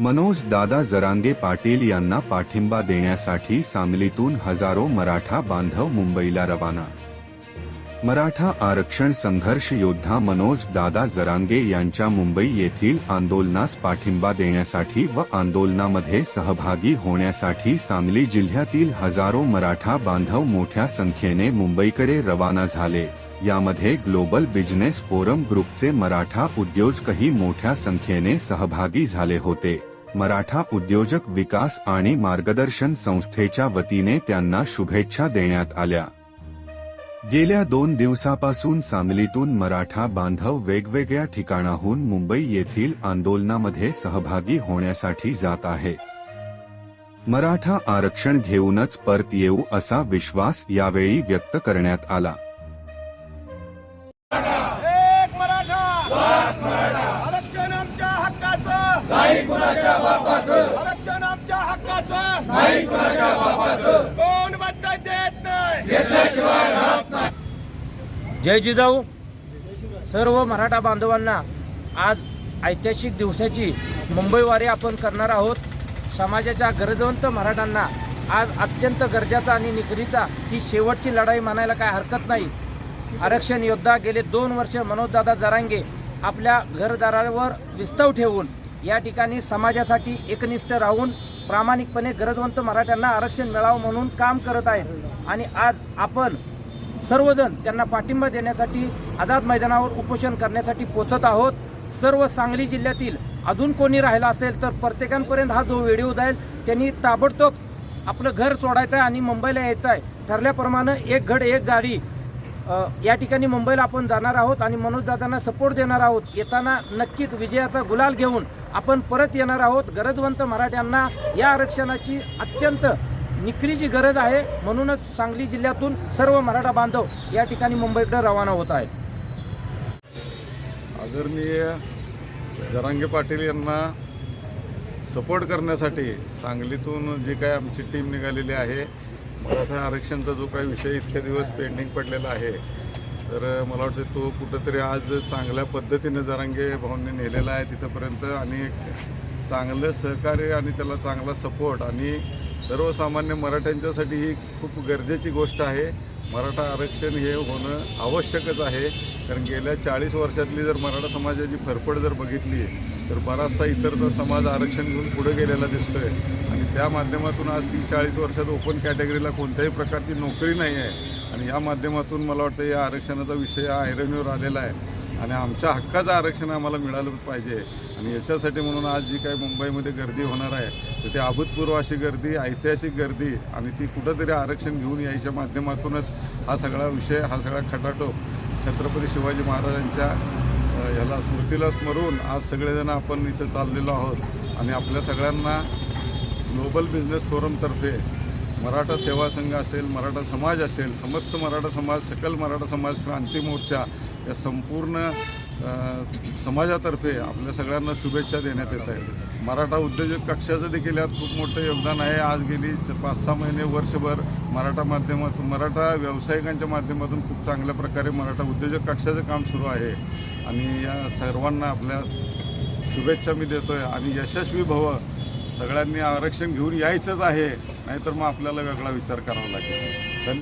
मनोज दादा जरांगे पाटील यांना पाठिंबा देण्यासाठी सांगलीतून हजारो मराठा बांधव मुंबईला रवाना मराठा आरक्षण संघर्ष योद्धा मनोज दादा जरांगे यांच्या मुंबई येथील आंदोलनास पाठिंबा देण्यासाठी व आंदोलनामध्ये सहभागी होण्यासाठी सांगली जिल्ह्यातील हजारो मराठा बांधव मोठ्या संख्येने मुंबईकडे रवाना झाले. यामध्ये ग्लोबल बिझनेस फोरम ग्रुपचे मराठा उद्योजकही मोठ्या संख्येने सहभागी झाले होते. मराठा उद्योजक विकास आणि मार्गदर्शन संस्थेच्या वतीने त्यांना शुभेच्छा देण्यात आल्या. गेल्या दोन दिवसापासून सांगलीतून मराठा बांधव वेगवेगळ्या ठिकाणाहून मुंबई येथील आंदोलनामध्ये सहभागी होण्यासाठी जात आहे. मराठा आरक्षण घेऊनच परत येऊ असा विश्वास यावेळी व्यक्त करण्यात आला. एक मराठा! आरक्षण आमच्या हक्काचं नाही कुणाच्या बापाचं आरक्षण आमच्या हक्काचं नाही कुणाच्या बापाचं कोणबद्दल देत नाही जय जिजाऊ. सर्व मराठा बांधवांना आज ऐतिहासिक दिवसाची मुंबईवारी आपण करणार आहोत. समाजाच्या गरजवंत मराठ्यांना आज अत्यंत गरजाचा आणि निकरीचा ही शेवटची लढाई म्हणायला काय हरकत नाही. आरक्षण योद्धा गेले दोन वर्ष मनोजदादा जरांगे आपल्या घरदारावर विस्तव ठेवून या ठिकाणी समाजासाठी एकनिष्ठ राहून प्रामाणिकपणे गरजवंत मराठ्यांना आरक्षण मिळावं म्हणून काम करत आहेत. आणि आज आपण सर्वजण त्यांना पाठिंबा देण्यासाठी आझाद मैदानावर उपोषण करण्यासाठी पोचत आहोत. सर्व सांगली जिल्ह्यातील अजून कोणी राहिला असेल तर प्रत्येकांपर्यंत हा जो व्हिडिओ जाईल त्यांनी ताबडतोब आपलं घर सोडायचं आहे आणि मुंबईला यायचं आहे ठरल्याप्रमाणे एक घड एक गाडी या ठिकाणी मुंबईला आपण जाणार आहोत आणि मनोजदादांना सपोर्ट देणार आहोत. येताना नक्कीच विजयाचा गुलाल घेऊन आपण परत येणार आहोत. गरजवंत मराठ्यांना या आरक्षणाची अत्यंत निखरीची गरज आहे म्हणूनच सांगली जिल्ह्यातून सर्व मराठा बांधव या ठिकाणी मुंबईकडे रवाना होत आहेत. आदरणीय जरांगे पाटील यांना सपोर्ट करण्यासाठी सांगलीतून जी काय आमची टीम निघालेली आहे मराठा आरक्षणचा जो काही विषय इतके दिवस पेंडिंग पडलेला आहे तर मला वाटतं तो कुठंतरी आज चांगल्या पद्धतीने जरांगे भाऊंनी नेलेला आहे तिथंपर्यंत आणि चांगलं सहकार्य आणि त्याला चांगला सपोर्ट आणि सर्वसामान्य मराठ्यांच्यासाठी ही खूप गरजेची गोष्ट आहे. मराठा आरक्षण हे होणं आवश्यकच आहे. कारण गेल्या चाळीस वर्षातली जर मराठा समाजाची फरफड जर बघितली तर बराचसा इतरचा समाज आरक्षण घेऊन पुढे गेलेला दिसतोय. आणि त्या माध्यमातून आज तीस चाळीस वर्षात ओपन कॅटेगरीला कोणत्याही प्रकारची नोकरी नाही आहे. आणि या माध्यमातून मला वाटतं या आरक्षणाचा विषय हा ऐरणीवर आलेला आहे. आणि आमच्या हक्काचं आरक्षण आम्हाला मिळालं पाहिजे. आणि याच्यासाठी म्हणून आज जी काही मुंबईमध्ये गर्दी होणार आहे तर ती अभूतपूर्व अशी गर्दी ऐतिहासिक गर्दी आणि ती कुठंतरी आरक्षण घेऊन यायच्या माध्यमातूनच हा सगळा विषय हा सगळा खटाटोप छत्रपती शिवाजी महाराजांच्या ह्याला स्मृतीला स्मरून आज सगळेजण आपण इथं चाललेलो आहोत. आणि आपल्या सगळ्यांना ग्लोबल बिझनेस फोरमतर्फे मराठा सेवा संघ असेल मराठा समाज असेल समस्त मराठा समाज सकल मराठा समाज क्रांती मोर्चा या संपूर्ण समाजातर्फे आपल्या सगळ्यांना शुभेच्छा देण्यात येत आहेत. मराठा उद्योजक कक्षाचं देखील यात खूप मोठं योगदान आहे. आज गेली पाच सहा महिने वर्षभर मराठा माध्यमातून मराठा व्यावसायिकांच्या माध्यमातून खूप चांगल्या प्रकारे मराठा उद्योजक कक्षाचं काम सुरू आहे. आणि या सर्वांना आपल्या शुभेच्छा मी देतो आहे आणि यशस्वी भव सगळ्यांनी आरक्षण घेऊन यायचंच आहे. नाहीतर मग आपल्याला वेगळा विचार करावा लागेल.